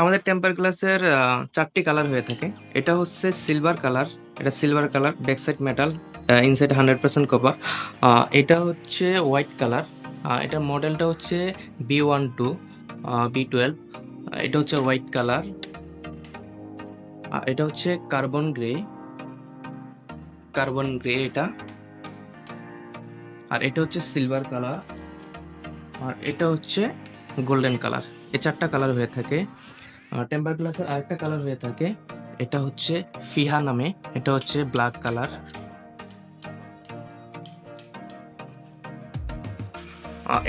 আমাদের টেম্পার গ্লাসের চারটি কালার হয়ে থাকে। এটা হচ্ছে সিলভার কালার এটা silver colour back side metal inside hundred percent copper এটা হচ্ছে হোয়াইট কালার এটার মডেলটা হচ্ছে B one two B twelve এটা হচ্ছে হোয়াইট কালার এটা হচ্ছে কার্বন গ্রে কার্বন গ্রে এটা, আর এটা হচ্ছে সিলভার কালার আর এটা হচ্ছে গোল্ডেন কালার এই চারটা কালার হয়ে থাকে। টেম্পার গ্লাসের আরেকটা কালার হয়ে থাকে। এটা হচ্ছে ফিহা নামে, এটা হচ্ছে ব্ল্যাক কালার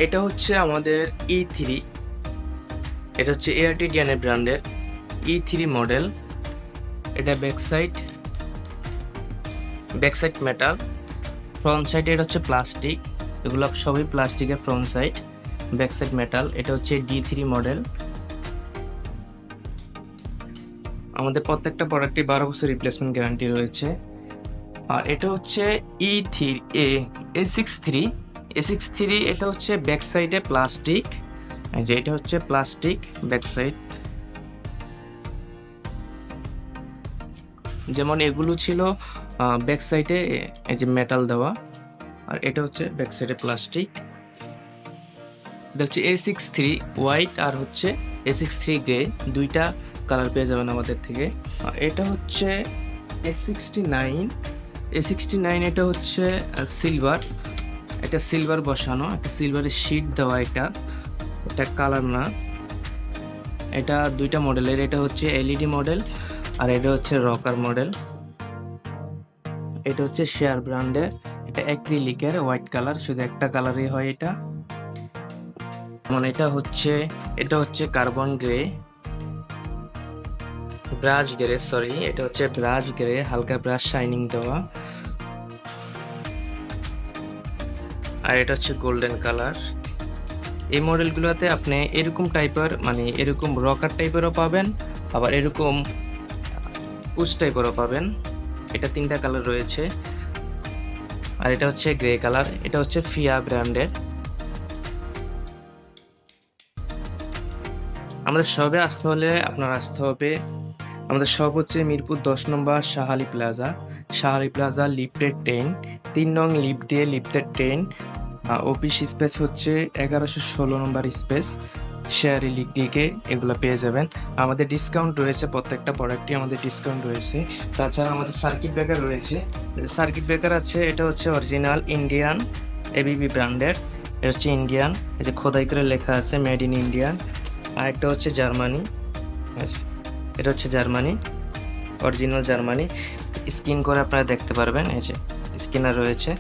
এটা হচ্ছে আমাদের ই থ্রি এটা হচ্ছে এআরটি ডিএনএ ব্র্যান্ডের ই থ্রি মডেল এটা back side back side metal front side এটা হচ্ছে প্লাস্টিক এগুলো সবই প্লাস্টিকের front side back side metal এটা হচ্ছে ডি থ্রি মডেল আমাদের প্রত্যেকটা প্রোডাক্টে বারো বছর রিপ্লেসমেন্ট গ্যারান্টি রয়েছে। আর এটা হচ্ছে E three A A six three A six three এটা হচ্ছে ব্যাক সাইডে প্লাস্টিক যে এটা হচ্ছে প্লাস্টিক ব্যাক সাইড যেমন এগুলো ছিল ব্যাক সাইডে এই যে মেটাল দেওয়া। আর এটা হচ্ছে ব্যাক সাইডে প্লাস্টিক এটা হচ্ছে এ সিক্স থ্রি হোয়াইট আর হচ্ছে এ সিক্স থ্রি গ্রে দুইটা কালার পেয়ে যাবেন আমাদের থেকে। এটা হচ্ছে A sixty nine A sixty nine এটা হচ্ছে সিলভার এটা সিলভার বসানো, একটা সিলভারের শিট দেওয়া এটা। এটা কালার না। এটা দুইটা মডেলের এটা হচ্ছে এলইডি মডেল আর এটা হচ্ছে রকার মডেল এটা হচ্ছে শেয়ার ব্র্যান্ডের এটা অ্যাক্রিলিকের হোয়াইট কালার শুধু একটা কালারই হয় এটা। মানে এটা হচ্ছে এটা হচ্ছে carbon grey brush grey sorry এটা হচ্ছে ব্রাশ গ্রে, হালকা ব্রাশ শাইনিং দেওয়া। আর এটা হচ্ছে গোল্ডেন কালার এই মডেলগুলোতে আপনি এরকম টাইপের মানে এরকম রকার টাইপেরও পাবেন, আবার এরকম উচ টাইপেরও পাবেন। এটা তিনটা কালার রয়েছে। আর এটা হচ্ছে গ্রে কালার এটা হচ্ছে ফিয়া ব্র্যান্ডের আমাদের সবে আসতে হলে আপনার আসতে হবে আমাদের সব হচ্ছে মিরপুর দশ নম্বর Shahali plaza. Shahali plaza lifted ten তিন নং লিফট দিয়ে লিফটেড টেন অফিস স্পেস হচ্ছে এগারোশো ষোলো নম্বর স্পেস শেয়ারি লিগ দিকে এগুলো পেয়ে যাবেন। আমাদের ডিসকাউন্ট রয়েছে প্রত্যেকটা প্রোডাক্টই আমাদের ডিসকাউন্ট রয়েছে। তাছাড়া আমাদের সার্কিট ব্রেকার রয়েছে। সার্কিট ব্রেকার আছে এটা হচ্ছে অরিজিনাল ইন্ডিয়ান এবিবি ব্র্যান্ডের এটা হচ্ছে ইন্ডিয়ান এই যে খোদাই করে লেখা আছে মেড ইন ইন্ডিয়ান আর একটা হচ্ছে জার্মানি। আচ্ছা, এটা হচ্ছে জার্মানি অরিজিনাল জার্মানি। স্কিন করে আপনারা দেখতে পারবেন এই যে স্কিনার রয়েছে।